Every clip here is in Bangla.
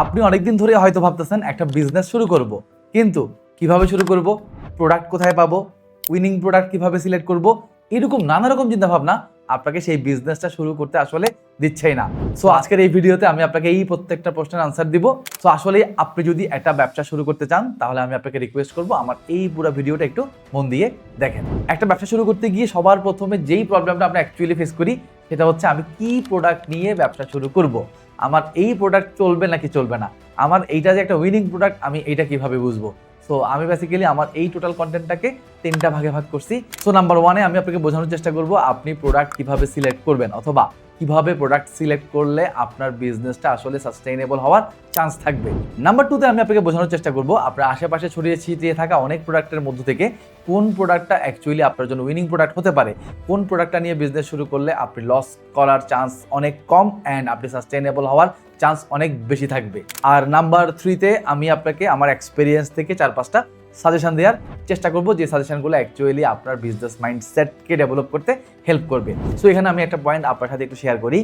আপনি অনেকদিন ধরে হয়তো ভাবতেছেন একটা বিজনেস শুরু করব, কিন্তু কীভাবে শুরু করব প্রোডাক্ট কোথায় পাবো উইনিং প্রোডাক্ট কীভাবে সিলেক্ট করব, এরকম নানা রকম চিন্তা ভাবনা আপনাকে সেই বিজনেসটা শুরু করতে আসলে দিচ্ছেই না। সো আজকের এই ভিডিওতে আমি আপনাকে এই প্রত্যেকটা প্রশ্নের আনসার দিব। সো আসলে আপনি যদি একটা ব্যবসা শুরু করতে চান, তাহলে আমি আপনাকে রিকোয়েস্ট করব আমার এই পুরো ভিডিওটা একটু মন দিয়ে দেখেন। একটা ব্যবসা শুরু করতে গিয়ে সবার প্রথমে যেই প্রবলেমটা আমরা অ্যাকচুয়ালি ফেস করি, সেটা হচ্ছে আমি কি প্রোডাক্ট নিয়ে ব্যবসা শুরু করব। আমার এই প্রোডাক্ট চলবে নাকি চলবে না? আমার এইটা যে একটা উইনিং প্রোডাক্ট আমি এইটা কীভাবে বুঝব? সো আমি বেসিক্যালি আমার এই টোটাল কন্টেন্টটাকে তিনটা ভাগে ভাগ করছি। সো নাম্বার ওয়ানে আমি আপনাকে বোঝানোর চেষ্টা করব, আপনি প্রোডাক্ট কীভাবে সিলেক্ট করবেন অথবা কীভাবে প্রোডাক্ট সিলেক্ট করলে আপনার বিজনেসটা আসলে সাস্টেইনেবল হওয়ার চান্স থাকবে? নাম্বার টুতে আমি আপনাকে বোঝানোর চেষ্টা করব, আপনার আশেপাশে ছড়িয়ে ছিটিয়ে থাকা অনেক প্রোডাক্টের মধ্য থেকে কোন প্রোডাক্টটা অ্যাকচুয়ালি আপনার জন্য উইনিং প্রোডাক্ট হতে পারে? কোন প্রোডাক্টটা নিয়ে বিজনেস শুরু করলে আপনি লস করার চান্স অনেক কম অ্যান্ড আপনি সাস্টেইনেবল হওয়ার চান্স অনেক বেশি থাকবে? আর নাম্বার থ্রিতে আমি আপনাকে আমার এক্সপিরিয়েন্স থেকে চার পাঁচটা সাজেশন দেওয়ার চেষ্টা করব যে সাজেশনগুলো অ্যাকচুয়ালি আপনার বিজনেস মাইন্ডসেটকে ডেভেলপ করতে হেল্প করবে। সো এখানে আমি একটা পয়েন্ট আপনার সাথে একটু শেয়ার করি।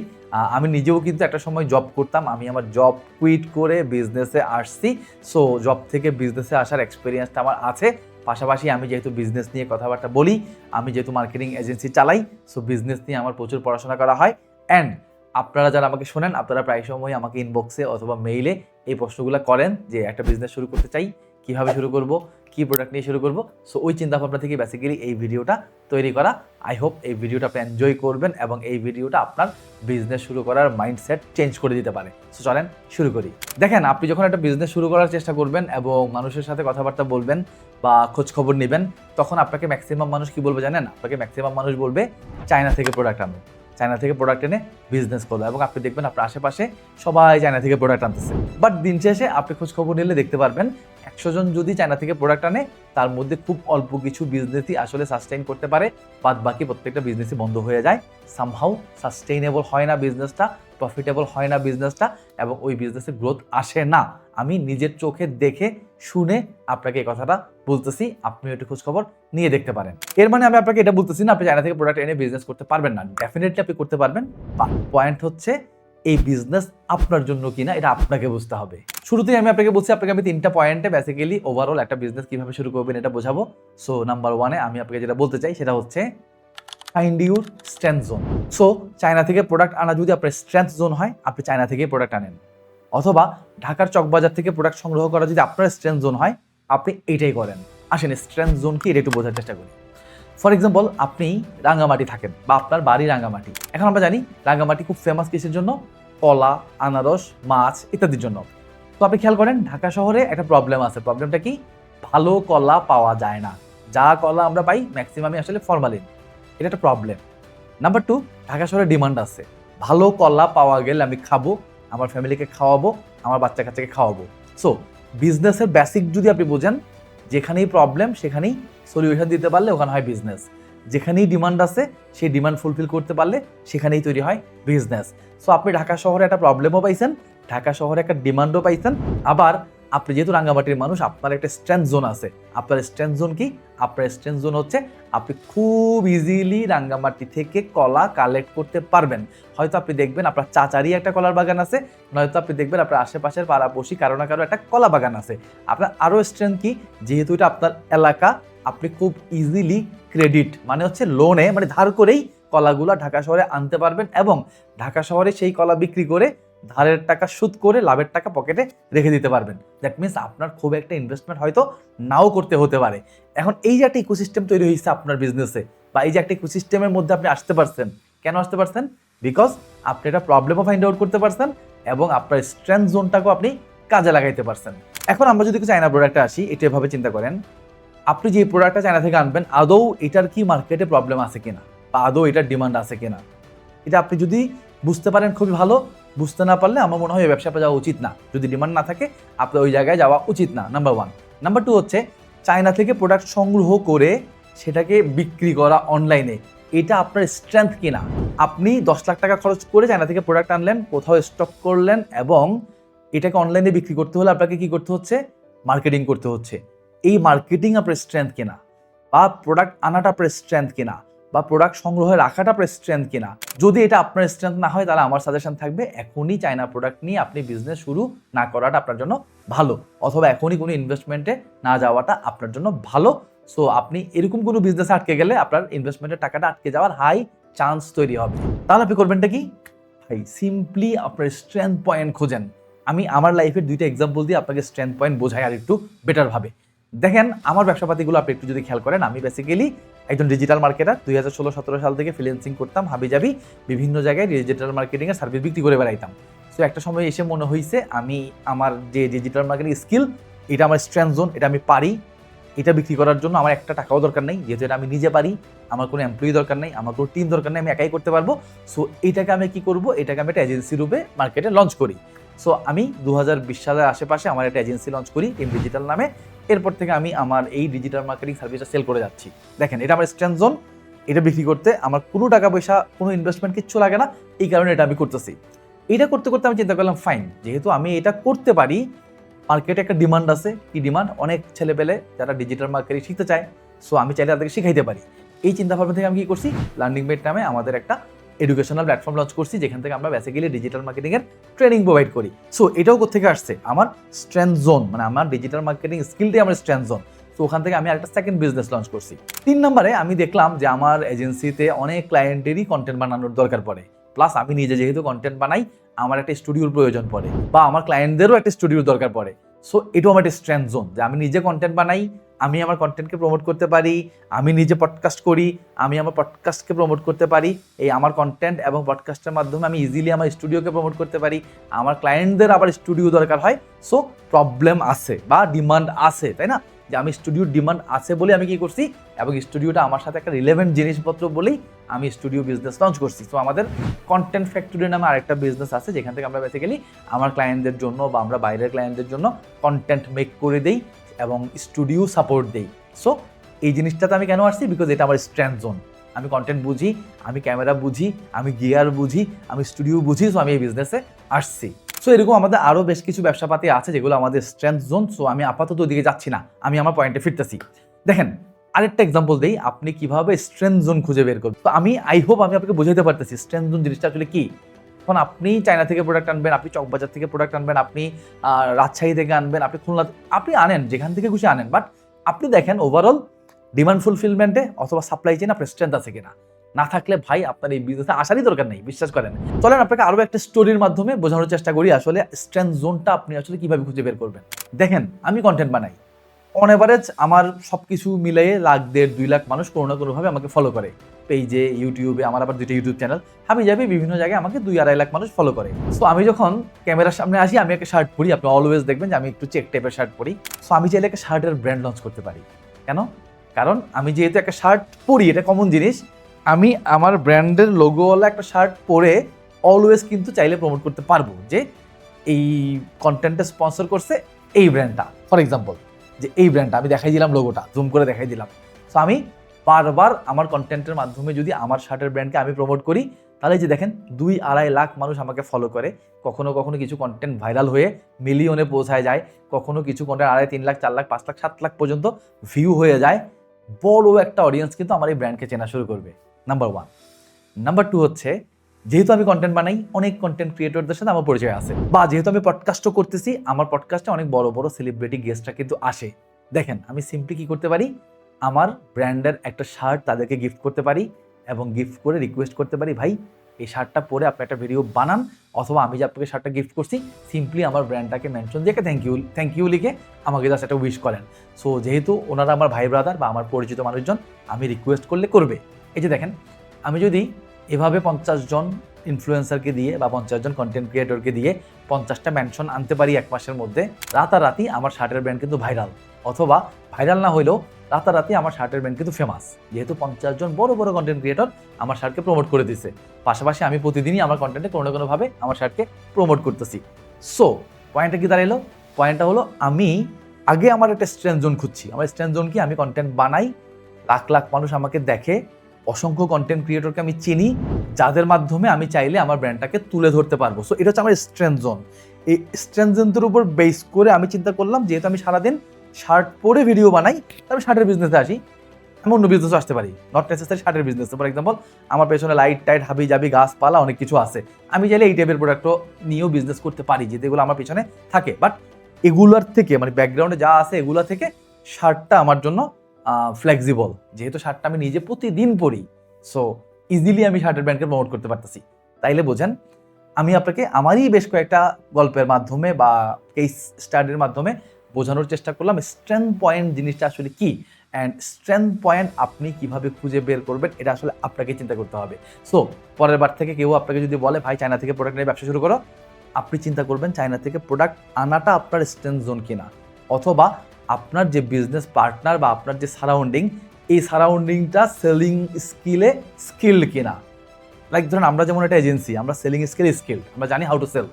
আমি নিজেও কিন্তু একটা সময় জব করতাম। আমি আমার জব কুইট করে বিজনেসে আসছি। সো জব থেকে বিজনেসে আসার এক্সপিরিয়েন্সটা আমার আছে। পাশাপাশি আমি যেহেতু বিজনেস নিয়ে কথাবার্তা বলি, আমি যেহেতু মার্কেটিং এজেন্সি চালাই সো বিজনেস নিয়ে আমার প্রচুর পড়াশোনা করা হয়। অ্যান্ড আপনারা যারা আমাকে শোনেন, আপনারা প্রায় সময় আমাকে ইনবক্সে অথবা মেইলে এই প্রশ্নগুলো করেন যে একটা বিজনেস শুরু করতে চাই। কীভাবে শুরু করব, কি প্রোডাক্ট নিয়ে শুরু করব সো ওই চিন্তা ভাবনা থেকে বেসিক্যালি এই ভিডিওটা তৈরি করা। আই হোপ এই ভিডিওটা আপনি এনজয় করবেন এবং এই ভিডিওটা আপনার বিজনেস শুরু করার মাইন্ডসেট চেঞ্জ করে দিতে পারে। সো চলেন শুরু করি। দেখেন, আপনি যখন একটা বিজনেস শুরু করার চেষ্টা করবেন এবং মানুষের সাথে কথাবার্তা বলবেন বা খোঁজ খবর নেবেন, তখন আপনাকে ম্যাক্সিমাম মানুষ কি বলবে জানেন? আপনাকে ম্যাক্সিমাম মানুষ বলবে, চায়না থেকে প্রোডাক্ট আনো। চায়না থেকে প্রোডাক্ট এনে বিজনেস করল এবং আপনি দেখবেন আপনার আশেপাশে সবাই চায়না থেকে প্রোডাক্ট আনতেছে। বাট দিন শেষে আপনি খোঁজ খবর নিলে দেখতে পারবেন একশো জন যদি চায়না থেকে প্রোডাক্ট আনে, তার মধ্যে খুব অল্প কিছু বিজনেসই আসলে সাস্টেইন করতে পারে বাদ বাকি প্রত্যেকটা বিজনেসই বন্ধ হয়ে যায়। সামহাউ সাস্টেইনেবল হয় না বিজনেসটা প্রফিটেবল হয় না বিজনেসটা এবং ওই বিজনেসে গ্রোথ আসে না। আমি নিজের চোখে দেখে, শুনে আপনাকে এই কথাটা বলতেছি আপনি একটু খোঁজ খবর নিয়ে দেখতে পারেন। এর মানে আমি আপনাকে এটা বলতেছি না, আপনি চায়না থেকে প্রোডাক্ট এনে বিজনেস করতে পারবেন না। ডেফিনেটলি আপনি করতে পারবেন পয়েন্ট হচ্ছে এই বিজনেস আপনার জন্য কিনা, এটা আপনাকে বুঝতে হবে। শুরুতেই আমি আপনাকে বলছি, আপনাকে আমি তিনটা পয়েন্টে বেসিক্যালি ওভারঅল একটা বিজনেস কীভাবে শুরু করবেন এটা বোঝাবো। সো নাম্বার ওয়ানে আমি আপনাকে যেটা বলতে চাই, সেটা হচ্ছে find your strength zone so China থেকে প্রোডাক্ট আনা, যদি আপনার স্ট্রেংথ জোন হয়, আপনি চায়না থেকে প্রোডাক্ট আনেন। অথবা ঢাকার চকবাজার থেকে প্রোডাক্ট সংগ্রহ করা, যদি আপনার স্ট্রেংথ জোন হয়, আপনি এইটাই করেন। আসেন স্ট্রেংথ জোন কি, এটা একটু বোঝার চেষ্টা করি। ফর এক্সাম্পল আপনি রাঙ্গামাটি থাকেন, বা আপনার বাড়ি রাঙ্গামাটি। এখন আমরা জানি, রাঙ্গামাটি খুব ফেমাস কিসের জন্য? কলা, আনারস, মাছ ইত্যাদির জন্য। তো আপনি খেয়াল করেন, ঢাকা শহরে একটা প্রবলেম আছে। প্রবলেমটা কি? ভালো কলা পাওয়া যায় না। যা কলা আমরা পাই ম্যাক্সিমামই আসলে ফরমালিন এটা একটা প্রবলেম নাম্বার টু ঢাকা শহরে ডিমান্ড আছে। ভালো কলা পাওয়া গেলে আমি খাব, আমার ফ্যামিলিকে খাওয়াবো, আমার বাচ্চা কাচ্চাকে খাওয়াবো। সো বিজনেসের বেসিক যদি আপনি বোঝেন, যেখানেই প্রবলেম সেখানেই সলিউশন দিতে পারলে ওখানে হয় বিজনেস যেখানেই ডিমান্ড আছে, সেই ডিমান্ড ফুলফিল করতে পারলে সেখানেই তৈরি হয় বিজনেস সো আপনি ঢাকা শহরে একটা প্রবলেমও পাইছেন, ঢাকা শহরে একটা ডিমান্ডও পাইছেন। আবার আপনি যেহেতু রাঙ্গামাটির মানুষ, আপনার একটা স্ট্রেংথ জোন আছে। আপনার স্ট্রেংথ জোন কি? আপনার স্ট্রেংথ জোন হচ্ছে আপনি খুব ইজিলি রাঙ্গামাটি থেকে কলা কালেক্ট করতে পারবেন। হয়তো আপনি দেখবেন আপনার চাচারই একটা কলার বাগান আছে, নয়তো আপনি দেখবেন আপনার আশেপাশের পাড়া পাড়াপড়শি কারও না কারও একটা কলা বাগান আছে। আপনার আরও স্ট্রেংথ কি? যেহেতু এটা আপনার এলাকা আপনি খুব ইজিলি ক্রেডিট মানে হচ্ছে লোনে মানে ধার করেই কলাগুলো ঢাকা শহরে আনতে পারবেন এবং ঢাকা শহরে সেই কলা বিক্রি করে ধারের টাকা সুদ করে লাভের টাকা পকেটে রেখে দিতে পারবেন। দ্যাট মিনস আপনার খুব একটা ইনভেস্টমেন্ট হয়তো নাও করতে হতে পারে। এখন এই যে একটা ইকোসিস্টেম তৈরি হয়েছে আপনার বিজনেসে বা এই যে একটা ইকোসিস্টেমের মধ্যে আপনি আসতে পারছেন, কেন আসতে পারছেন? বিকজ আপনি একটা প্রবলেমও ফাইন্ড আউট করতে পারছেন এবং আপনার স্ট্রেংথ জোনটাকেও আপনি কাজে লাগাইতে পারছেন। এখন আমরা যদি চায়না প্রোডাক্টে আসি, এটা এভাবে চিন্তা করেন। আপনি যে প্রোডাক্টটা চায়না থেকে আনবেন, আদৌ এটার কি মার্কেটে প্রবলেম আছে কিনা? বা আদৌ এটার ডিমান্ড আছে কিনা? এটা আপনি যদি বুঝতে পারেন খুবই ভালো, বুঝতে না পারলে আমার মনে হয় এই ব্যবসাটা যাওয়া উচিত না। যদি ডিমান্ড না থাকে, আপনার ওই জায়গায় যাওয়া উচিত না নাম্বার ওয়ান নাম্বার টু হচ্ছে চায়না থেকে প্রোডাক্ট সংগ্রহ করে সেটাকে বিক্রি করা অনলাইনে এটা আপনার স্ট্রেংথ কিনা? আপনি দশ লাখ টাকা খরচ করে চায়না থেকে প্রোডাক্ট আনলেন, কোথাও স্টক করলেন এবং এটাকে অনলাইনে বিক্রি করতে হলে আপনাকে কি করতে হচ্ছে? মার্কেটিং করতে হচ্ছে। এই মার্কেটিং আপনার স্ট্রেংথ কিনা? বা প্রোডাক্ট আনাটা আপনার স্ট্রেংথ কিনা? বা প্রোডাক্ট সংগ্রহে রাখাটা আপনার স্ট্রেংথ কিনা? যদি এটা আপনার স্ট্রেংথ না হয়, তাহলে আমার সাজেশন থাকবে, এখনই চায়না প্রোডাক্ট নিয়ে আপনি বিজনেস শুরু না করাটা আপনার জন্য ভালো, অথবা এখনই কোনো ইনভেস্টমেন্টে না যাওয়াটা আপনার জন্য ভালো। সো আপনি এরকম কোনো বিজনেসে আটকে গেলে আপনার ইনভেস্টমেন্টের টাকাটা আটকে যাওয়ার হাই চান্স তৈরি হবে। তাহলে আপনি করবেনটা কি? ভাই সিম্পলি আপনার স্ট্রেংথ পয়েন্ট খোঁজেন। আমি আমার লাইফের দুইটা এক্সাম্পল দিয়ে আপনাকে স্ট্রেংথ পয়েন্ট বোঝাই আর একটু বেটারভাবে দেখেন, আমার ব্যবসাপাতিগুলো আপনি একটু যদি খেয়াল করেন, আমি বেসিক্যালি একজন ডিজিটাল মার্কেটার দুই হাজার ষোলো সতেরো সাল থেকে ফ্রিল্যান্সিং করতাম, হাবিজাবি, বিভিন্ন জায়গায় ডিজিটাল মার্কেটিংয়ের সার্ভিস বিক্রি করে বেড়াইতাম। সো একটা সময় এসে মনে হয়েছে আমি আমার যে ডিজিটাল মার্কেটিং স্কিল এটা আমার স্ট্রেংথ জোন এটা আমি পারি, এটা বিক্রি করার জন্য আমার একটা টাকাও দরকার নেই যেহেতু এটা আমি নিজে পারি, আমার কোনো এমপ্লয়ি দরকার নেই, আমার কোনো টিম দরকার নেই, আমি একাই করতে পারব। সো এটাকে আমি কি করব? এটাকে আমি একটা এজেন্সি রূপে মার্কেটে লঞ্চ করি। সো আমি দু হাজার বিশ সালের আশেপাশে আমার একটা এজেন্সি লঞ্চ করি টিম ডিজিটাল নামে। এরপর থেকে আমি আমার এই ডিজিটাল মার্কেটিং সার্ভিসটা সেল করে যাচ্ছি। দেখেন, এটা আমার স্ট্রেন্থ জোন এটা বিক্রি করতে আমার কোনো টাকা পয়সা, কোনো ইনভেস্টমেন্ট কিচ্ছু লাগে না, এই কারণে এটা আমি করতেছি। এটা করতে করতে আমি চিন্তা করলাম ফাইন যেহেতু আমি এটা করতে পারি মার্কেটে একটা ডিমান্ড আছে, কি ডিমান্ড অনেক ছেলেপেলে যারা ডিজিটাল মার্কেটিং শিখতে চায় সো আমি চাইলে তাদেরকে শিখাইতে পারি। এই চিন্তা ভাবনা থেকে আমি কি করছি? লার্নিং বেড নামে আমাদের একটা এডুকেশনাল প্ল্যাটফর্ম লঞ্চ করছি, যেখান থেকে আমরা বেসিক্যালি ডিজিটাল মার্কেটিংয়ের ট্রেনিং প্রোভাইড করি। সো এটাও কোথেকে আসছে? আমার স্ট্রেন্থ জোন মানে আমার ডিজিটাল মার্কেটিং স্কিলটাই আমার স্ট্রেংথ জোন তো ওখান থেকে আমি একটা সেকেন্ড বিজনেস লঞ্চ করছি। তিন নম্বরে আমি দেখলাম যে আমার এজেন্সিতে অনেক ক্লায়েন্টেরই কন্টেন্ট বানানোর দরকার পড়ে। প্লাস আমি নিজে যেহেতু কন্টেন্ট বানাই, আমার একটা স্টুডিওর প্রয়োজন পড়ে, বা আমার ক্লায়েন্টদেরও একটা স্টুডিওর দরকার পড়ে। সো এটাও আমার একটা স্ট্রেন্থ জোন যে আমি নিজে কন্টেন্ট বানাই আমি আমার কন্টেন্টকে প্রমোট করতে পারি, আমি নিজে পডকাস্ট করি, আমি আমার পডকাস্টকে প্রমোট করতে পারি, এই আমার কন্টেন্ট এবং পডকাস্টের মাধ্যমে আমি ইজিলি আমার স্টুডিওকে প্রমোট করতে পারি, আমার ক্লায়েন্টদের আবার স্টুডিও দরকার হয় সো প্রবলেম আছে বা ডিমান্ড আছে, তাই না? যে আমি স্টুডিওর ডিমান্ড আছে বলে আমি কি করছি? এবং স্টুডিওটা আমার সাথে একটা রিলেভেন্ট জিনিসপত্র বলেই আমি স্টুডিও বিজনেস লঞ্চ করছি। তো আমাদের কন্টেন্ট ফ্যাক্টরি নামে আরেকটা বিজনেস আছে, যেখান থেকে আমরা বেসিক্যালি আমার ক্লায়েন্টদের জন্য বা আমরা বাইরের ক্লায়েন্টদের জন্য কন্টেন্ট মেক করে দেই। এবং স্টুডিও সাপোর্ট দেই। সো এই জিনিসটাতে আমি কেন আসছি? বিকজ এটা আমার স্ট্রেংথ জোন আমি কন্টেন্ট বুঝি, আমি ক্যামেরা বুঝি, আমি গিয়ার বুঝি, আমি স্টুডিও বুঝি সো আমি এই বিজনেসে আসছি। সো এরকম আমাদের আরও বেশ কিছু ব্যবসাপাতি আছে যেগুলো আমাদের স্ট্রেংথ জোন সো আমি আপাতত ওদিকে যাচ্ছি না। আমি আমার পয়েন্টে ফিরতেছি। দেখেন, আরেকটা এক্সাম্পল দিই, আপনি কীভাবে স্ট্রেংথ জোন খুঁজে বের করবেন তো আমি আই হোপ আমি আপনাকে বোঝাতে পারতেছি স্ট্রেংথ জোন জিনিসটা আসলে কি? এখন আপনি চায়না থেকে প্রোডাক্ট আনবেন, আপনি চকবাজার থেকে প্রোডাক্ট আনবেন, আপনি রাজশাহী থেকে আনবেন, আপনি খুলনা আপনি আনেন, যেখান থেকে খুশি আনেন। বাট আপনি দেখেন ওভারঅল ডিমান্ড ফুলফিলমেন্টে অথবা সাপ্লাই চেন আপনার স্ট্রেংথ আছে কিনা। না থাকলে ভাই আপনার এই বিজনেসে আসারই দরকার নেই, বিশ্বাস করেন। চলেন আপনাকে আরও একটা স্টোরির মাধ্যমে বোঝানোর চেষ্টা করি আসলে স্ট্রেংথ জোনটা আপনি আসলে কীভাবে খুঁজে বের করবেন। দেখেন, আমি কন্টেন্ট বানাই। অন এভারেজ আমার সব কিছু মিলিয়ে লাখ দেড় দুই লাখ মানুষ কোনো না কোনোভাবে আমাকে ফলো করে। পেজে ইউটিউবে আমার আবার দুইটা ইউটিউব চ্যানেল আমি যাবে বিভিন্ন জায়গায় আমাকে দুই আড়াই লাখ মানুষ ফলো করে। সো আমি যখন ক্যামেরার সামনে আসি, আমি একটা শার্ট পরি। আপনি অলওয়েজ দেখবেন যে আমি একটু চেক টাইপের শার্ট পরি। সো আমি চাইলে একটা শার্টের ব্র্যান্ড লঞ্চ করতে পারি। কেন? কারণ আমি যেহেতু একটা শার্ট পরি, এটা কমন জিনিস। আমি আমার ব্র্যান্ডের লোগোওয়ালা একটা শার্ট পরে অলওয়েজ কিন্তু চাইলে প্রমোট করতে পারব যে এই কন্টেন্টে স্পন্সর করছে এই ব্র্যান্ডটা ফর এক্সাম্পল যে এই ব্র্যান্ডটা আমি দেখাই দিলাম লোগোটা জুম করে দেখাই দিলাম। সো আমি বারবার আমার কন্টেন্টের মাধ্যমে যদি আমার শার্টের ব্র্যান্ডকে আমি প্রমোট করি, তাহলে যে দেখেন, দুই আড়াই লাখ মানুষ আমাকে ফলো করে। কখনো কখনো কিছু কন্টেন্ট ভাইরাল হয়ে মিলিয়নে পৌঁছায় যায়। কখনো কিছু কন্টেন্ট আড়াই, তিন লাখ, চার লাখ, পাঁচ লাখ, সাত লাখ পর্যন্ত ভিউ হয়ে যায়। বড় একটা অডিয়েন্স কিন্তু আমার এই ব্র্যান্ডকে চেনা শুরু করবে নাম্বার ওয়ান নাম্বার টু হচ্ছে যেহেতু আমি কন্টেন্ট বানাই, অনেক কন্টেন্ট ক্রিয়েটরদের সাথে আমার পরিচয় আছে। বা যেহেতু আমি পডকাস্টও করতেছি, আমার পডকাস্টে অনেক বড় বড় সেলিব্রিটি গেস্টরা কিন্তু আসে। দেখেন, আমি সিম্পলি কি করতে পারি? আমার ব্র্যান্ডের একটা শার্ট তাদেরকে গিফট করতে পারি এবং গিফট করে রিকোয়েস্ট করতে পারি, ভাই, এই শার্টটা পরে আপনি একটা ভিডিও বানান, অথবা আমি যে আপনাকে শার্টটা গিফট করছি সিম্পলি আমার ব্র্যান্ডটাকে মেনশন দিয়ে থ্যাংক ইউ থ্যাংক ইউ লিখে আমাকে জাস্ট একটা উইশ করেন। সো যেহেতু ওনারা আমার ভাই ব্রাদার বা আমার পরিচিত মানুষজন, আমি রিকোয়েস্ট করলে করবে। এই যে দেখেন, আমি যদি এভাবে পঞ্চাশ জন ইনফ্লুয়েন্সারকে দিয়ে বা পঞ্চাশ জন কন্টেন্ট ক্রিয়েটরকে দিয়ে পঞ্চাশটা ম্যানশন আনতে পারি এক মাসের মধ্যে, রাতারাতি আমার শার্টের ব্র্যান্ড কিন্তু ভাইরাল অথবা ভাইরাল না হইলেও রাতারাতি আমার শার্টের ব্র্যান্ড কিন্তু ফেমাস যেহেতু পঞ্চাশ জন বড় বড় কন্টেন্ট ক্রিয়েটর আমার শার্টকে প্রমোট করে দিছে। পাশাপাশি আমি প্রতিদিনই আমার কন্টেন্টে কোনো না কোনোভাবে আমার শার্টকে প্রমোট করতেছি। সো পয়েন্টটা কি দাঁড়াইলো? পয়েন্টটা হলো আমি আগে আমার একটা স্ট্রেন্থ জোন খুঁজছি। আমার স্ট্রেন্থ জোন কি? আমি কন্টেন্ট বানাই, লাখ লাখ মানুষ আমাকে দেখে অসংখ্য কন্টেন্ট ক্রিয়েটরকে আমি চিনি, যাদের মাধ্যমে আমি চাইলে আমার ব্র্যান্ডটাকে তুলে ধরতে পারব। সো এটা হচ্ছে আমার স্ট্রেন্থ জোন এই স্ট্রেন্থ জোনটার উপর বেস করে আমি চিন্তা করলাম, যেহেতু আমি সারাদিন শার্ট পরে ভিডিও বানাই, তো আমি শার্টের বিজনেসে আসি। আমি অন্য বিজনেসও আসতে পারি। নট নেসেসারি শার্টের বিজনেস ফর এক্সাম্পল আমার পেছনে লাইট টাইট হাবি জাবি, গাছপালা, অনেক কিছু আছে। আমি চাইলে এই টাইপের প্রোডাক্টও নিয়েও বিজনেস করতে পারি যেহেতু এগুলো আমার পেছনে থাকে। বাট এগুলোর থেকে মানে ব্যাকগ্রাউন্ডে যা আছে, এগুলা থেকে শার্টটা আমার জন্য ফ্লেক্সিবল যেহেতু শার্টটা আমি নিজে প্রতিদিন পরি সো ইজিলি আমি শার্টের ব্র্যান্ডকে প্রমোট করতে পারতেছি। তাইলে বোঝেন, আমি আপনাকে আমারই বেশ কয়েকটা গল্পের মাধ্যমে বা কেস স্টাডির মাধ্যমে বোঝানোর চেষ্টা করলাম স্ট্রেংথ পয়েন্ট জিনিসটা আসলে কি অ্যান্ড স্ট্রেংথ পয়েন্ট আপনি কীভাবে খুঁজে বের করবেন, এটা আসলে আপনাকে চিন্তা করতে হবে। সো পরের বার থেকে কেউ আপনাকে যদি বলে, ভাই, চায়না থেকে প্রোডাক্ট নিয়ে ব্যবসা শুরু করো, আপনি চিন্তা করবেন চায়না থেকে প্রোডাক্ট আনাটা আপনার স্ট্রেংথ জোন কিনা। অথবা আপনার যে বিজনেস পার্টনার বা আপনার যে সারাউন্ডিং এই সারাউন্ডিংটা সেলিং স্কিলে স্কিল্ড কিনা? লাইক ধরুন আমরা যেমন একটা এজেন্সি আমরা সেলিং স্কিল স্কিল্ড আমরা জানি হাউ টু সেল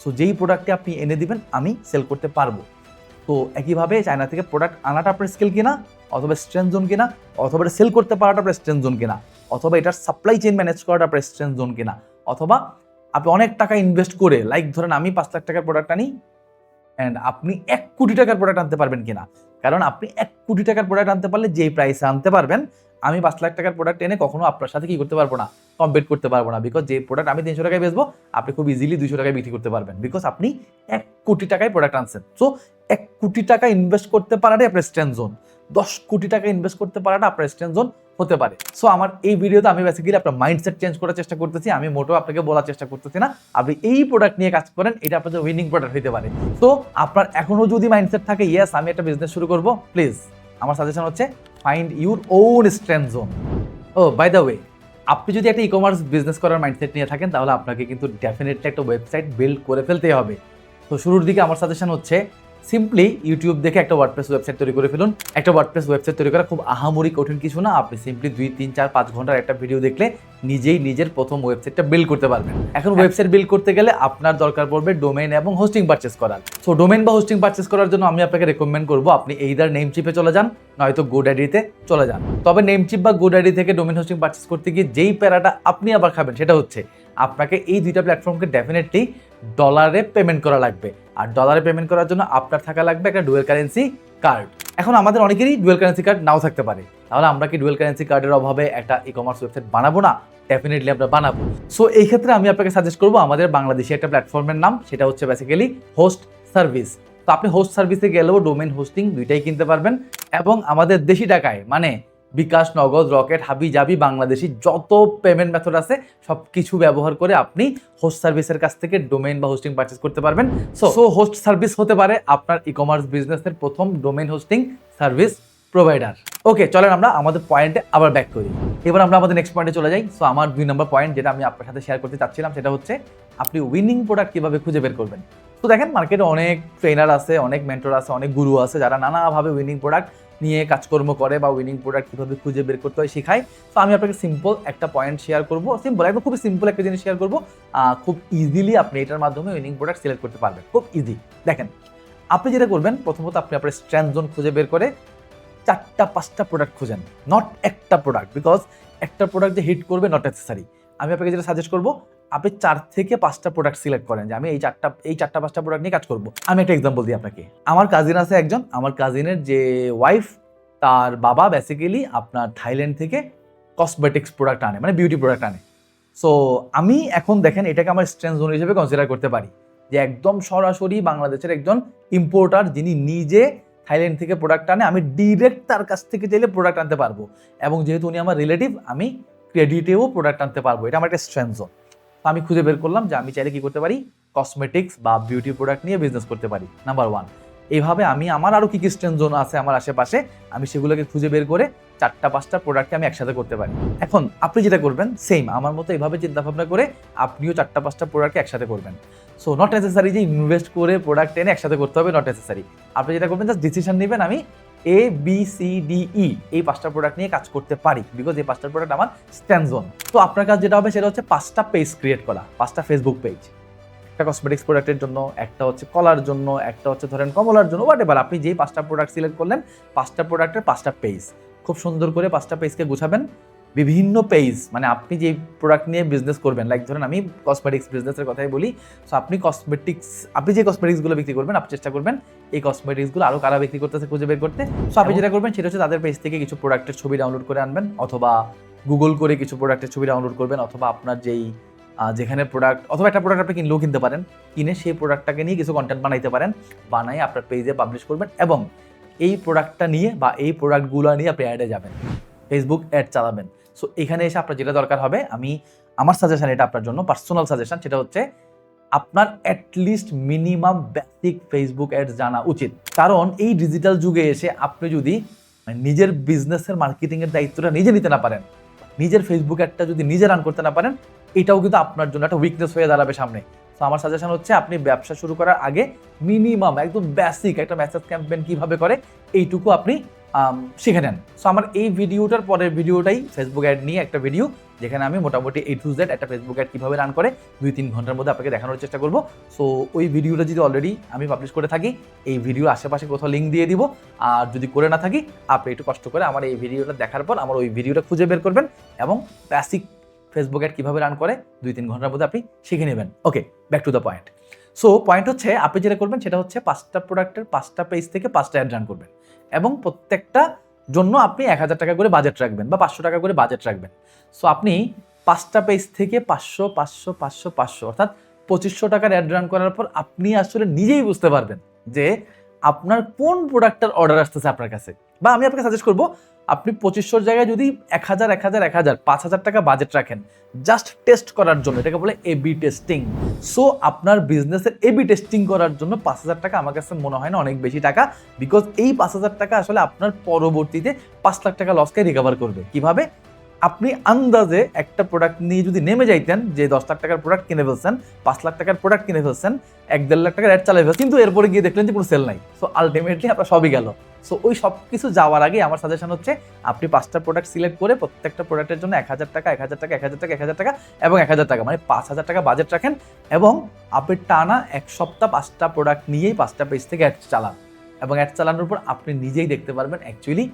সো যেই প্রোডাক্টটি আপনি এনে দিবেন, আমি সেল করতে পারব। তো একইভাবে চায়না থেকে প্রোডাক্ট আনাটা আপনার স্কিল কিনা, অথবা স্ট্রেন্থ জোন কিনা, অথবা এটা সেল করতে পারাটা আপনার স্ট্রেন্থ জোন কিনা, অথবা এটার সাপ্লাই চেইন ম্যানেজ করাটা আপনার স্ট্রেন্থ জোন কিনা, অথবা আপনি অনেক টাকা ইনভেস্ট করে লাইক ধরেন আমি পাঁচ লাখ টাকার প্রোডাক্ট আনি অ্যান্ড আপনি এক কোটি টাকার প্রোডাক্ট আনতে পারবেন কিনা? কারণ আপনি এক কোটি টাকার প্রোডাক্ট আনতে পারলে যেই প্রাইসে আনতে পারবেন, আমি পাঁচ লাখ টাকার প্রোডাক্ট এনে কখনো আপনার সাথে কি করতে পারব না কম্পিট করতে পারব না। বিকজ যে প্রোডাক্ট আমি তিনশো টাকায় বেচবো, আপনি খুব ইজিলি দুশো টাকায় বিক্রি করতে পারবেন। বিকজ আপনি এক কোটি টাকায় প্রোডাক্ট আনছেন। সো এক কোটি টাকা ইনভেস্ট করতে পারাটাই আপনার স্ট্রেন জোন দশ কোটি টাকা ইনভেস্ট করতে পারাটা আপনার স্ট্রেন জোন হতে পারে। সো আমার এই ভিডিওতে আমি বেসিক্যালি আপনার মাইন্ডসেট চেঞ্জ করার চেষ্টা করতেছি, আমি মোটেও আপনাকে বলার চেষ্টা করতেছি না। আপনি এই প্রোডাক্ট নিয়ে কাজ করেন, এটা আপনাদের উইনিং প্রোডাক্ট হতে পারে। তো আপনার এখনও যদি মাইন্ডসেট থাকে ইয়েস আমি একটা বিজনেস শুরু করব প্লিজ আমার সাজেশন হচ্ছে find your own strength zone oh by the way আপনি যদি একটা ই কমার্স বিজনেস করার মাইন্ডসেট নিয়ে থাকেন, তাহলে আপনাকে কিন্তু ডেফিনেটলি একটা ওয়েবসাইট বিল্ড করে ফেলতেই হবে। তো শুরুর দিকে আমার সাজেশন হচ্ছে সিম্পলি ইউটিউব দেখে একটা ওয়ার্ডপ্রেস ওয়েবসাইট তৈরি করে ফেলুন। একটা ওয়ার্ডপ্রেস ওয়েবসাইট তৈরি করা খুব আহামরি কঠিন কিছু না। আপনি সিম্পলি দুই তিন চার পাঁচ ঘণ্টার একটা ভিডিও দেখলে নিজেই নিজের প্রথম ওয়েবসাইটটা বিল্ড করতে পারবেন। এখন ওয়েবসাইট বিল্ড করতে গেলে আপনার দরকার পড়বে ডোমেন এবং হোস্টিং পারচেস করার। সো ডোমেন বা হোস্টিং পারচেস করার জন্য আমি আপনাকে রেকমেন্ড করব আপনি এইদার নেম চিপে চলে যান নয়তো গোডাডিতে চলে যান। তবে নেম চিপ বা গোডাডি থেকে ডোমেন হোস্টিং পারচেস করতে গিয়ে যেই প্যারাটা আপনি আবার খাবেন সেটা হচ্ছে আপনাকে এই দুইটা প্ল্যাটফর্মকে ডেফিনেটলি ডলারে পেমেন্ট করা লাগবে। আর ডলারে পেমেন্ট করার জন্য আপনার থাকা লাগবে একটা ডুয়েল কারেন্সি কার্ড এখন আমাদের অনেকেরই ডুয়েল কারেন্সি কার্ড নাও থাকতে পারে। তাহলে আমরা কি ডুয়েল কারেন্সি কার্ডের অভাবে একটা ই কমার্স ওয়েবসাইট বানাবো না? ডেফিনেটলি আমরা বানাবো। সো এই ক্ষেত্রে আমি আপনাকে সাজেস্ট করব আমাদের বাংলাদেশি একটা প্ল্যাটফর্মের নাম, সেটা হচ্ছে বেসিক্যালি হোস্ট সার্ভিস তো আপনি হোস্ট সার্ভিসে গেলেও ডোমেন হোস্টিং দুইটাই কিনতে পারবেন। এবং আমাদের দেশি টাকায় মানে বিকাশ নগদ রকেট হাবি জাবি বাংলাদেশি যত পেমেন্ট মেথড আছে সব কিছু ব্যবহার করে আপনি হোস্ট সার্ভিসের কাছ থেকে ডোমেইন বা হোস্টিং পারচেস করতে পারবেন। সো সো হোস্ট সার্ভিস হতে পারে আপনার ই কমার্স বিজনেসের প্রথম domain hosting service provider okay চলেন আমরা আমাদের পয়েন্টে আবার ব্যাক করি। এবার আমরা আমাদের নেক্সট পয়েন্টে চলে যাই। সো আমার দুই নম্বর পয়েন্ট যেটা আমি আপনার সাথে শেয়ার করতে চাচ্ছিলাম সেটা হচ্ছে আপনি উইনিং প্রোডাক্ট কীভাবে খুঁজে বের করবেন। তো দেখেন মার্কেটে অনেক ট্রেনার আছে অনেক মেন্টর আছে অনেক গুরু আছে যারা নানাভাবে উইনিং প্রোডাক্ট নিয়ে কাজকর্ম করে বা উইনিং প্রোডাক্ট কীভাবে খুঁজে বের করতে হয় শেখায়। তো আমি আপনাকে সিম্পল একটা পয়েন্ট শেয়ার করব। সিম্পল একদম খুব সিম্পল একটা জিনিস শেয়ার করব। খুব ইজিলি আপনি এটার মাধ্যমে উইনিং প্রোডাক্ট সিলেক্ট করতে পারবেন। খুব ইজি দেখেন, আপনি যেটা করবেন, প্রথমত আপনি আপনার স্ট্রেন্থ জোন খুঁজে বের করে চারটা, পাঁচটা প্রোডাক্ট খুঁজেন। নট একটা প্রোডাক্ট বিকজ একটা প্রোডাক্ট যে হিট করবে নট নেসেসারি আমি আপনাকে যেটা সাজেস্ট করব আপনি চার থেকে পাঁচটা প্রোডাক্ট সিলেক্ট করেন যে আমি এই চারটা এই চারটা, পাঁচটা প্রোডাক্ট নিয়ে কাজ করব। আমি একটা এক্সাম্পল দিই আপনাকে। আমার কাজিন আছে একজন, আমার কাজিনের যে ওয়াইফ তার বাবা বেসিক্যালি আপনার থাইল্যান্ড থেকে কসমেটিক্স প্রোডাক্ট আনে মানে বিউটি প্রোডাক্ট আনে। সো আমি এখন দেখেন এটাকে আমার স্ট্রেন্থ জোন হিসেবে কনসিডার করতে পারি। যে একদম সরাসরি বাংলাদেশের একজন ইম্পোর্টার যিনি নিজে থাইল্যান্ড থেকে প্রোডাক্ট আনে, আমি ডিরেক্ট তার কাছ থেকে চাইলে প্রোডাক্ট আনতে পারব। এবং যেহেতু উনি আমার রিলেটিভ আমি ক্রেডিটেও প্রোডাক্ট আনতে পারব। এটা আমার একটা স্ট্রেন্থ জোন তো আমি খুঁজে বের করলাম যে আমি চাইলে কি করতে পারি? কসমেটিক্স বা বিউটি প্রোডাক্ট নিয়ে বিজনেস করতে পারি। নাম্বার ওয়ান এইভাবে আমি আমার আরও কী কী স্ট্রেন্থ জোন আছে আমার আশেপাশে, আমি সেগুলোকে খুঁজে বের করে চারটা, পাঁচটা প্রোডাক্টকে আমি একসাথে করতে পারি। এখন আপনি যেটা করবেন সেম আমার মতো এইভাবে চিন্তাভাবনা করে আপনিও চারটা, পাঁচটা প্রোডাক্টকে একসাথে করবেন। সো নট নেসেসারি যে ইনভেস্ট করে প্রোডাক্ট এনে একসাথে করতে হবে নট নেসেসারি আপনি যেটা করবেন জাস্ট ডিসিশন নেবেন আমি A B C D E এই পাঁচটা প্রোডাক্ট নিয়ে কাজ করতে পারি বিকজ এই পাঁচটা প্রোডাক্ট আমার স্ট্যান্ড জোন তো আপনার কাজ যেটা হবে সেটা হচ্ছে পাঁচটা পেজ ক্রিয়েট করা, পাঁচটা ফেসবুক পেজ একটা কসমেটিক্স প্রোডাক্টের জন্য, একটা হচ্ছে কলার জন্য, একটা হচ্ছে ধরেন কমলার জন্য হোয়াট এভার আপনি যেই পাঁচটা প্রোডাক্ট সিলেক্ট করলেন, পাঁচটা প্রোডাক্টের পাঁচটা পেজ খুব সুন্দর করে পাঁচটা পেজকে গুছাবেন। বিভিন্ন পেজ মানে আপনি যে প্রোডাক্ট নিয়ে বিজনেস করবেন লাইক ধরেন আমি কসমেটিক্স বিজনেসের কথাই বলি সো আপনি কসমেটিক্স আপনি যে কসমেটিক্সগুলো বিক্রি করবেন, আপনি চেষ্টা করবেন এই কসমেটিক্সগুলো আরও কারা বিক্রি করতেছে খুঁজে বের করতে? সো আপনি যেটা করবেন সেটা হচ্ছে তাদের পেজ থেকে কিছু প্রোডাক্টের ছবি ডাউনলোড করে আনবেন অথবা গুগল করে কিছু প্রোডাক্টের ছবি ডাউনলোড করবেন অথবা আপনার যেই যেখানে প্রোডাক্ট অথবা একটা প্রোডাক্ট আপনি কিনলেও কিনতে পারেন। কিনে সেই প্রোডাক্টটাকে নিয়ে কিছু কন্টেন্ট বানাইতে পারেন বানাই আপনার পেজে পাবলিশ করবেন এবং এই প্রোডাক্টটা নিয়ে বা এই প্রোডাক্টগুলো নিয়ে আপনি অ্যাডে যাবেন ফেসবুক অ্যাড চালাবেন। সো এখানে এসে আপনার যেটা দরকার হবে আমি আমার সাজেশন এটা আপনার জন্য পার্সোনাল সাজেশন সেটা হচ্ছে আপনার at least minimum basic Facebook ads জানা উচিত। কারণ এই ডিজিটাল যুগে এসে আপনি যদি মানে নিজের বিজনেসের মার্কেটিংয়ের দায়িত্বটা নিজে নিতে না পারেন, নিজের ফেসবুক অ্যাডটা যদি নিজে রান করতে না পারেন, এটাও কিন্তু আপনার জন্য একটা উইকনেস হয়ে দাঁড়াবে সামনে। তো আমার সাজেশন হচ্ছে আপনি ব্যবসা শুরু করার আগে মিনিমাম একদম বেসিক একটা মেসেজ ক্যাম্পেন কীভাবে করে, এইটুকু আপনি শিখে নেন। সো আমার এই ভিডিওটার পরের ভিডিওটাই ফেসবুক অ্যাড নিয়ে একটা ভিডিও যেখানে আমি মোটামুটি এই টু জেড একটা ফেসবুক অ্যাড কীভাবে রান করে, দুই তিন ঘণ্টার মধ্যে আপনাকে দেখানোর চেষ্টা করব। সো ওই ভিডিওটা যদি অলরেডি আমি পাবলিশ করে থাকি, এই ভিডিওর আশেপাশে কোথাও লিঙ্ক দিয়ে দিব। আর যদি করে না থাকি, আপনি একটু কষ্ট করে আমার এই ভিডিওটা দেখার পর আমার ওই ভিডিওটা খুঁজে বের করবেন এবং বেসিক ফেসবুক অ্যাড কীভাবে রান করে, দুই তিন ঘণ্টার মধ্যে আপনি শিখে নেবেন। Okay back to the point so point হচ্ছে, আপনি যেটা করবেন সেটা হচ্ছে পাঁচটা প্রোডাক্টের পাঁচটা পেজ থেকে পাঁচটা অ্যাড রান করবেন। এবং প্রত্যেকটা জন্য আপনি এক হাজার টাকা করে বাজেট রাখবেন বা পাঁচশো টাকা করে বাজেট রাখবেন। সো আপনি পাঁচটা পেজ থেকে পাঁচশো পাঁচশো পাঁচশো পাঁচশো, অর্থাৎ পঁচিশশো টাকার অ্যাড রান করার পর আপনি আসলে নিজেই বুঝতে পারবেন যে আপনার কোন প্রোডাক্টটার অর্ডার আসতেছে আপনার কাছে? বা আমি আপনাকে সাজেস্ট করব, আপনি পঁচিশশোর জায়গায় যদি এক হাজার এক হাজার এক হাজার, পাঁচ হাজার টাকা বাজেট রাখেন জাস্ট টেস্ট করার জন্য, এটাকে বলে এবি টেস্টিং সো আপনার বিজনেসের এবি টেস্টিং করার জন্য পাঁচ হাজার টাকা আমার কাছে মনে হয় না অনেক বেশি টাকা বিকজ এই পাঁচ হাজার টাকা আসলে আপনার পরবর্তীতে পাঁচ লাখ টাকা লসকে রিকভার করবে। কীভাবে? আপনি আন্দাজে একটা প্রোডাক্ট নিয়ে যদি নেমে যাইতেন, যে দশ লাখ টাকার প্রোডাক্ট কিনে ফেলছেন, পাঁচ লাখ টাকার প্রোডাক্ট কিনে ফেলছেন, এক দেড় লাখ টাকার অ্যাড চালাই ফেলছেন, কিন্তু এরপরে গিয়ে দেখলেন যে কোনো সেল নাই। সো আলটিমেটলি আপনার সবই গেল। সো ওই সব কিছু যাওয়ার আগে আমার সাজেশন হচ্ছে, আপনি পাঁচটা প্রোডাক্ট সিলেক্ট করে প্রত্যেকটা প্রোডাক্টের জন্য এক হাজার টাকা, এক হাজার টাকা, এক হাজার টাকা, এক হাজার টাকা এবং এক হাজার টাকা মানে পাঁচ হাজার টাকা বাজেট রাখেন এবং আপনি টানা এক সপ্তাহ পাঁচটা প্রোডাক্ট নিয়েই পাঁচটা পেজ থেকে অ্যাড চালান। এবং অ্যাড চালানোর পর আপনি নিজেই দেখতে পারবেন অ্যাকচুয়ালি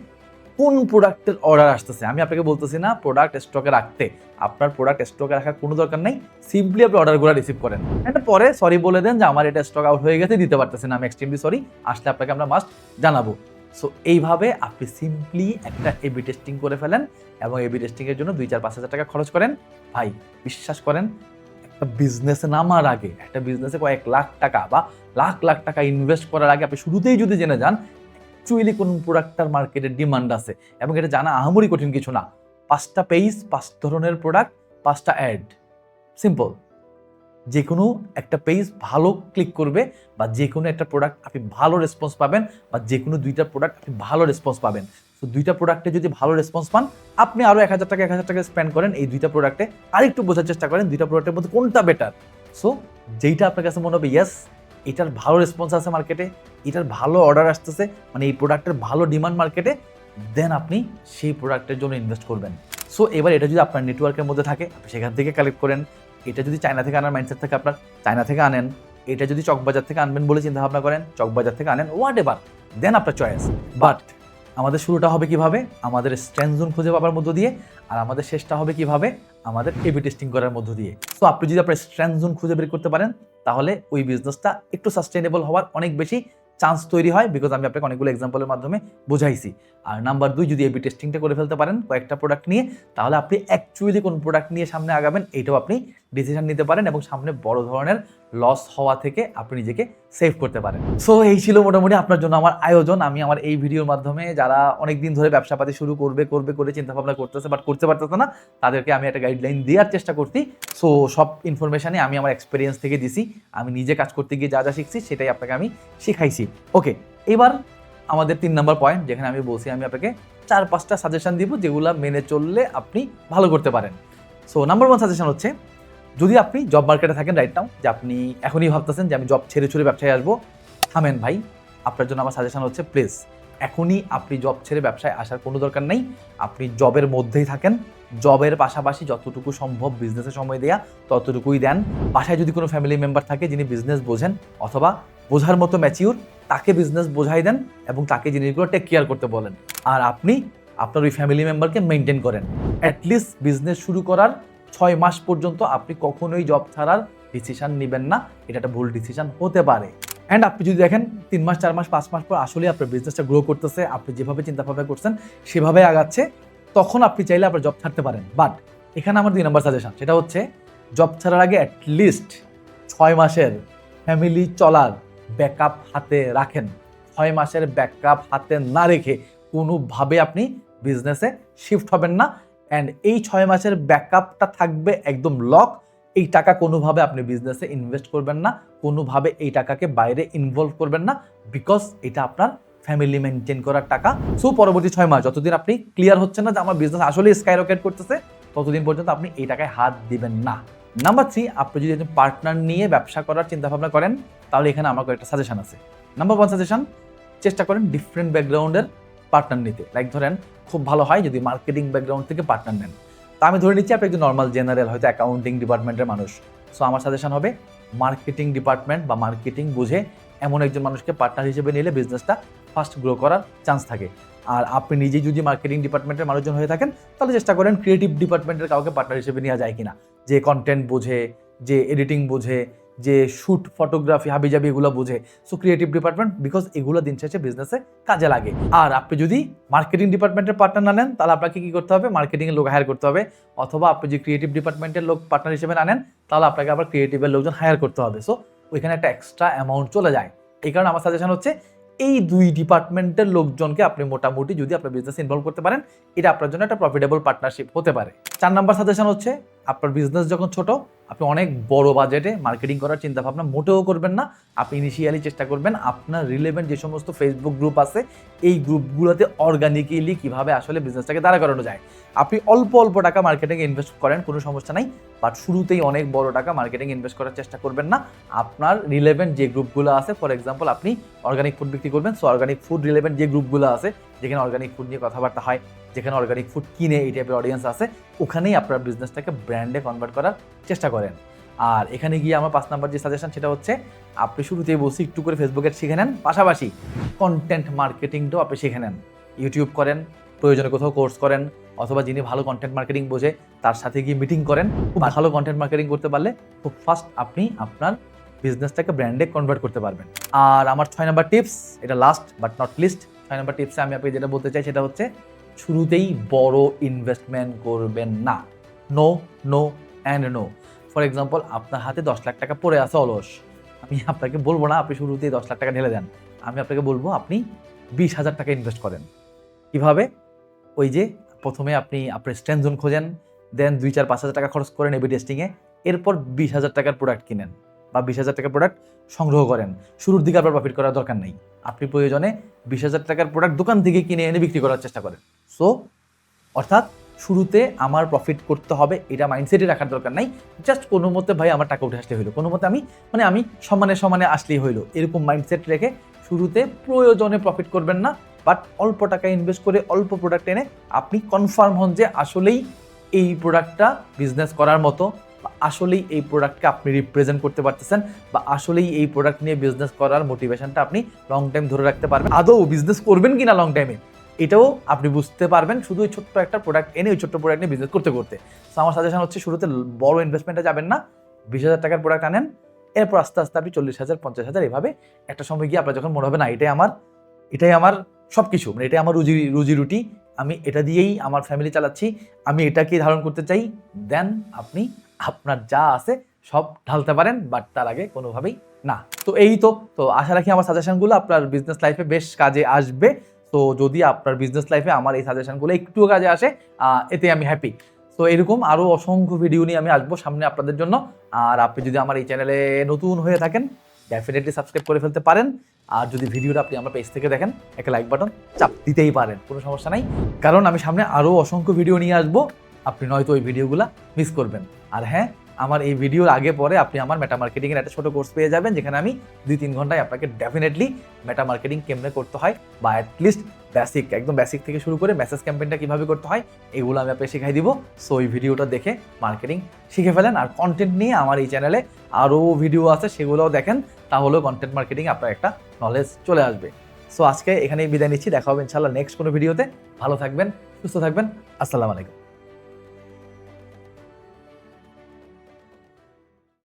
কোন প্রোডাক্টের অর্ডার আসতেছে? আমি আপনাকে বলতেছি না প্রোডাক্ট স্টকে রাখতে। আপনার প্রোডাক্ট স্টকে রাখার কোনো দরকার নেই। সিম্পলি আপনি অর্ডারগুলো রিসিভ করেন। এটা পরে সরি বলে দেন যে আমার এটা স্টক আউট হয়ে গেছে, দিতে পারতেছে না। আমি এক্সট্রিমলি সরি আসলে আপনাকে আমরা মাস্ট জানাব। সো এইভাবে আপনি সিম্পলি একটা এবি টেস্টিং করে ফেলেন এবং এবি টেস্টিংয়ের জন্য দুই, চার, পাঁচ হাজার টাকা খরচ করেন। ভাই, বিশ্বাস করেন, একটা বিজনেসে নামার আগে, একটা বিজনেসে কয়েক লাখ টাকা বা লাখ লাখ টাকা ইনভেস্ট করার আগে আপনি শুরুতেই যদি জেনে যান অ্যাকচুয়ালি কোন প্রোডাক্টটার মার্কেটে ডিমান্ড আছে এবং এটা জানা আহামরি কঠিন কিছু না। পাঁচটা পেজ পাঁচ ধরনের প্রোডাক্ট পাঁচটা অ্যাড সিম্পল যে কোনো একটা পেজ ভালো ক্লিক করবে বা যে কোনো একটা প্রোডাক্ট আপনি ভালো রেসপন্স পাবেন বা যে কোনো দুইটা প্রোডাক্ট আপনি ভালো রেসপন্স পাবেন। তো দুইটা প্রোডাক্টে যদি ভালো রেসপন্স পান, আপনি আরও এক হাজার টাকা, এক হাজার টাকা স্পেন্ড করেন এই দুইটা প্রোডাক্টে আরেকটু বোঝার চেষ্টা করেন দুইটা প্রোডাক্টের মধ্যে কোনটা বেটার সো যেইটা আপনার কাছে মনে হবে ইয়েস এটার ভালো রেসপন্স আছে মার্কেটে এটার ভালো অর্ডার আসতেছে মানে এই প্রোডাক্টের ভালো ডিমান্ড মার্কেটে দেন আপনি সেই প্রোডাক্টের জন্য ইনভেস্ট করবেন। সো এবার এটা যদি আপনার নেটওয়ার্কের মধ্যে থাকে, আপনি সেখান থেকে কালেক্ট করেন। এটা যদি চায়না থেকে আনার মাইন্ডসেট থাকে আপনার চায়না থেকে আনেন। এটা যদি চকবাজার থেকে আনবেন বলে চিন্তা ভাবনা করেন, চকবাজার থেকে আনেন হোয়াট এভার দেন আপনার চয়েস বাট আমাদের শুরুটা হবে কীভাবে? আমাদের স্ট্রেন্থ জোন খুঁজে পাবার মধ্য দিয়ে, আর আমাদের শেষটা হবে কীভাবে? আমাদের এবি টেস্টিং করার মধ্য দিয়ে। সো আপনি যদি আপনার স্ট্রেন্থ জোন খুঁজে বের করতে পারেন তাহলে ওই বিজনেসটা একটু সাস্টেনেবল হওয়ার অনেক বেশি চান্স তৈরি হয় বিকজ আমি আপনাকে অনেকগুলো এক্সাম্পলের মাধ্যমে বোঝাইছি। আর নাম্বার দুই, যদি এবি টেস্টিংটা করে ফেলতে পারেন কয়েকটা প্রোডাক্ট নিয়ে, তাহলে আপনি অ্যাকচুয়ালি কোন প্রোডাক্ট নিয়ে সামনে আগাবেন, এইটাও আপনি ডিসিশন নিতে পারেন এবং সামনে বড় ধরনের লস হওয়া থেকে আপনি নিজেকে সেভ করতে পারেন। সো এই ছিল মোটামুটি আপনার জন্য আমার আয়োজন। আমি আমার এই ভিডিওর মাধ্যমে যারা অনেক দিন ধরে ব্যবসাপাতি শুরু করবে করবে, করে চিন্তা ভাবনা করতেছে বাট করতে পারতেছে না, তাদেরকে আমি একটা গাইডলাইন দেওয়ার চেষ্টা করছি। সো সব ইনফরমেশানে আমি আমার এক্সপিরিয়েন্স থেকে দিছি। আমি নিজে কাজ করতে গিয়ে যা যা শিখছি সেটাই আপনাকে আমি শিখাইছি। ওকে এবার আমাদের তিন নম্বর পয়েন্ট যেখানে আমি বলছি আমি আপনাকে চার, পাঁচটা সাজেশন দিব যেগুলো মেনে চললে আপনি ভালো করতে পারেন। সো নাম্বার ওয়ান সাজেশন হচ্ছে যদি আপনি জব মার্কেটে থাকেন রাইট নাও যে আপনি এখনই ভাবতেছেন যে আমি জব ছেড়ে ছুড়ে ব্যবসায় আসব, থামেন ভাই। আপনার জন্য আমার সাজেশন হচ্ছে প্লিজ এখনই আপনি জব ছেড়ে ব্যবসায় আসার কোনো দরকার নেই। আপনি জবের মধ্যেই থাকেন। জবের পাশাপাশি যতটুকু সম্ভব বিজনেসে সময় দেয়া, ততটুকুই দেন। বাসায় যদি কোনো ফ্যামিলি মেম্বার থাকে যিনি বিজনেস বোঝেন অথবা বোঝার মতো ম্যাচিউর তাকে বিজনেস বোঝাই দেন এবং তাকে জিনিসগুলো টেক কেয়ার করতে বলেন। আর আপনি আপনার ওই ফ্যামিলি মেম্বারকে মেনটেন করেন। অ্যাটলিস্ট বিজনেস শুরু করার ছয় মাস পর্যন্ত আপনি কখনোই জব ছাড়ার ডিসিশন নেবেন না। এটা একটা ভুল ডিসিশন হতে পারে। অ্যান্ড আপনি যদি দেখেন, তিন মাস, চার মাস, পাঁচ মাস পর আসলে আপনার বিজনেসটা গ্রো করতেছে, আপনি যেভাবে চিন্তা ভাবনা করছেন, সেভাবে আগাচ্ছে, তখন আপনি চাইলে আপনার জব ছাড়তে পারেন। বাট এখানে আমার দুই নম্বর সাজেশন সেটা হচ্ছে জব ছাড়ার আগে অ্যাটলিস্ট ছয় মাসের ফ্যামিলি চলার ব্যাকআপ হাতে রাখেন। ছয় মাসের ব্যাকআপ হাতে না রেখে কোনোভাবে আপনি বিজনেসে শিফট হবেন না। অ্যান্ড এই ছয় মাসের ব্যাকআপটা থাকবে একদম লক। এই টাকা কোনোভাবে আপনি বিজনেসে ইনভেস্ট করবেন না। কোনোভাবে এই টাকাকে বাইরে ইনভলভ করবেন না। বিকজ এটা আপনার ফ্যামিলি মেনটেন করার টাকা। সো পরবর্তী ছয় মাস, যতদিন আপনি ক্লিয়ার হচ্ছে না যে আমার বিজনেস আসলে স্কাই রকেট করতেছে, ততদিন পর্যন্ত আপনি এই টাকায় হাত দিবেন না। নাম্বার থ্রি আপনি যদি একজন পার্টনার নিয়ে ব্যবসা করার চিন্তা ভাবনা করেন, তাহলে এখানে আমার কয়েকটা সাজেশন আছে। নাম্বার ওয়ান সাজেশন চেষ্টা করেন ডিফারেন্ট ব্যাকগ্রাউন্ডের পার্টনার নিতে। লাইক ধরেন, খুব ভালো হয় যদি মার্কেটিং ব্যাকগ্রাউন্ড থেকে পার্টনার নেন। তা আমি ধরে নিচ্ছি আপনি একজন নর্মাল জেনারেল হয়তো অ্যাকাউন্টিং ডিপার্টমেন্টের মানুষ। সো আমার সাজেশন হবে মার্কেটিং ডিপার্টমেন্ট বা মার্কেটিং বুঝে এমন একজন মানুষকে পার্টনার হিসেবে নিলে বিজনেসটা ফাস্ট গ্রো করার চান্স থাকে। আর আপনি নিজেই যদি মার্কেটিং ডিপার্টমেন্টের মানুষজন হয়ে থাকেন, তাহলে চেষ্টা করেন ক্রিয়েটিভ ডিপার্টমেন্টের কাউকে পার্টনার হিসেবে নেওয়া যায় কিনা। যে কন্টেন্ট বোঝে, যে এডিটিং বোঝে যে শ্যুট ফটোগ্রাফি হাবিজাবি এগুলো বোঝে। সো ক্রিয়েটিভ ডিপার্টমেন্ট বিকজ এগুলো দিন শেষে বিজনেসে কাজে লাগে। আর আপনি যদি মার্কেটিং ডিপার্টমেন্টের পার্টনার না নেন, তাহলে আপনাকে কী করতে হবে? মার্কেটিংয়ের লোক হায়ার করতে হবে। অথবা আপনি যদি ক্রিয়েটিভ ডিপার্টমেন্টের লোক পার্টনার হিসেবে না নেন, তাহলে আপনাকে আবার ক্রিয়েটিভের লোকজন হায়ার করতে হবে। সো ওইখানে একটা এক্সট্রা অ্যামাউন্ট চলে যায়। এই কারণে আমার সাজেশন হচ্ছে, এই দুই ডিপার্টমেন্টের লোকজনকে আপনি মোটামুটি যদি আপনার বিজনেস ইনভলভ করতে পারেন, এটা আপনার জন্য একটা প্রফিটেবল পার্টনারশিপ হতে পারে। চার নাম্বার সাজেশন হচ্ছে আপনার বিজনেস যখন ছোট, আপনি অনেক বড় বাজেটে মার্কেটিং করার চিন্তা ভাবনা মোটেও করবেন না। আপনি ইনিশিয়ালি চেষ্টা করবেন আপনার রিলেভেন্ট যে সমস্ত ফেসবুক গ্রুপ আছে, এই গ্রুপগুলোতে অর্গানিক্যালি কীভাবে আসলে বিজনেসটাকে দাঁড়া করানো যায়। আপনি অল্প অল্প টাকা মার্কেটিংয়ে ইনভেস্ট করেন, কোনো সমস্যা নাই। বাট শুরুতেই অনেক বড় টাকা মার্কেটিং ইনভেস্ট করার চেষ্টা করবেন না। আপনার রিলেভেন্ট যে গ্রুপগুলো আছে ফর এক্সাম্পল আপনি অর্গানিক ফুড বিক্রি করবেন। সো অর্গানিক ফুড রিলেভেন্ট যে গ্রুপগুলো আছে যেখানে অর্গানিক ফুড নিয়ে কথাবার্তা হয়, যেখানে অর্গানিক ফুড কিনে এই টাইপের অডিয়েন্স আছে ওখানেই আপনার বিজনেসটাকে ব্র্যান্ডে কনভার্ট করার চেষ্টা করেন। আর এখানে গিয়ে আমার পাঁচ নাম্বার যে সাজেশন সেটা হচ্ছে, আপনি শুরুতেই বসে একটু করে ফেসবুকে শিখে নেন, পাশাপাশি কন্টেন্ট মার্কেটিংটাও আপনি শিখে নেন। ইউটিউব করেন, প্রয়োজনে কোথাও কোর্স করেন, অথবা যিনি ভালো কন্টেন্ট মার্কেটিং বোঝে, তার সাথে গিয়ে মিটিং করেন। খুব ভালো কন্টেন্ট মার্কেটিং করতে পারলে খুব ফাস্ট আপনি আপনার বিজনেসটাকে ব্র্যান্ডে কনভার্ট করতে পারবেন। আর আমার ছয় নাম্বার টিপস এটা লাস্ট বাট নট লিস্ট ছয় নাম্বার টিপসে আমি আপনাকে যেটা বলতে চাই সেটা হচ্ছে, শুরুতেই বড় ইনভেস্টমেন্ট করবেন না। No no and no for example আপনার হাতে দশ লাখ টাকা পড়ে আছে অলস। আমি আপনাকে বলব না, আপনি শুরুতেই দশ লাখ টাকা ঢেলে দেন। আমি আপনাকে বলব, আপনি বিশ হাজার টাকা ইনভেস্ট করেন। কীভাবে? ওই যে, প্রথমে আপনি, আপনার স্ট্রেন্থ জোন খোঁজেন দেন দুই, চার, পাঁচ হাজার টাকা খরচ করেন এবি টেস্টিংয়ে এরপর বিশ হাজার টাকার প্রোডাক্ট কিনেন। বা বিশ হাজার টাকার প্রোডাক্ট সংগ্রহ করেন। শুরুর দিকে আপনার প্রফিট করার দরকার নেই। আপনি প্রয়োজনে বিশ হাজার টাকার প্রোডাক্ট দোকান থেকে কিনে এনে বিক্রি করার চেষ্টা করেন। সো অর্থাৎ শুরুতে আমার প্রফিট করতে হবে, এটা মাইন্ডসেটে রাখার দরকার নাই। জাস্ট কোনো মতে ভাই আমার টাকা উঠে আসলে হইল। কোনো মতে আমি মানে আমি সমানে সমানে আসলেই হইল। এরকম মাইন্ডসেট রেখে শুরুতে প্রয়োজনে প্রফিট করবেন না বাট অল্প টাকা ইনভেস্ট করে অল্প প্রোডাক্ট এনে আপনি কনফার্ম হন যে আসলেই এই প্রোডাক্টটা বিজনেস করার মতো। বা আসলেই এই প্রোডাক্টকে আপনি রিপ্রেজেন্ট করতে পারতেছেন বা আসলেই এই প্রোডাক্ট নিয়ে বিজনেস করার মোটিভেশনটা আপনি লং টাইম ধরে রাখতে পারবেন। আদৌ বিজনেস করবেন কিনা লং টাইমে এটাও আপনি বুঝতে পারবেন শুধু ওই ছোট্ট একটা প্রোডাক্ট এনে ওই ছোট্ট প্রোডাক্ট নিয়ে বিজনেস করতে করতে। সো আমার সাজেশন হচ্ছে শুরুতে বড় ইনভেস্টমেন্টে যাবেন না। বিশ হাজার টাকার প্রোডাক্ট আনেন, এরপর আস্তে আস্তে আপনি চল্লিশ হাজার, পঞ্চাশ হাজার এভাবে একটা সময় গিয়ে আপনার যখন মনে হবে, না, এটাই আমার এটাই আমার সব কিছু মানে এটাই আমার রুজি রুজি রুটি, আমি এটা দিয়েই আমার ফ্যামিলি চালাচ্ছি, আমি এটাকেই ধারণ করতে চাই দেন আপনি আপনার যা আছে সব ঢালতে পারেন বাট তার আগে কোনোভাবেই না। তো এই তো তো আশা রাখি আমার সাজেশনগুলো আপনার বিজনেস লাইফে বেশ কাজে আসবে। তো যদি আপনার বিজনেস লাইফে আমার এই সাজেশনগুলো একটুও কাজে আসে এতে আমি হ্যাপি তো এরকম আরও অসংখ্য ভিডিও নিয়ে আমি আসব সামনে আপনাদের জন্য। আর আপনি যদি আমার এই চ্যানেলে নতুন হয়ে থাকেন ডেফিনেটলি সাবস্ক্রাইব করে ফেলতে পারেন। আর যদি ভিডিওটা আপনি আমার পেজ থেকে দেখেন, একটা লাইক বাটন চাপ দিতেই পারেন, কোনো সমস্যা নাই। কারণ আমি সামনে আরও অসংখ্য ভিডিও নিয়ে আসব। আপনি নয়তো ওই ভিডিওগুলো মিস করবেন। আর হ্যাঁ আমার এই ভিডিওর আগে পরে আপনি আমার মেটা মার্কেটিংয়ের একটা ছোটো কোর্স পেয়ে যাবেন, যেখানে আমি দুই তিন ঘন্টায় আপনাকে ডেফিনেটলি মেটা মার্কেটিং কেমনে করতে হয় বা অ্যাটলিস্ট বেসিক একদম বেসিক থেকে শুরু করে মেসেজ ক্যাম্পেইনটা কীভাবে করতে হয়, এগুলো আমি আপনাকে শেখাই দিব। সো এই ভিডিওটা দেখে মার্কেটিং শিখে ফেলেন আর কন্টেন্ট নিয়ে আমার এই চ্যানেলে আরও ভিডিও আছে, সেগুলোও দেখেন, তাহলেও কন্টেন্ট মার্কেটিং আপনার একটা নলেজ চলে আসবে। সো আজকে এখানেই বিদায় নিচ্ছি, দেখা হবে ইনশাল্লাহ নেক্সট কোনো ভিডিওতে ভালো থাকবেন, সুস্থ থাকবেন, আসসালামু আলাইকুম।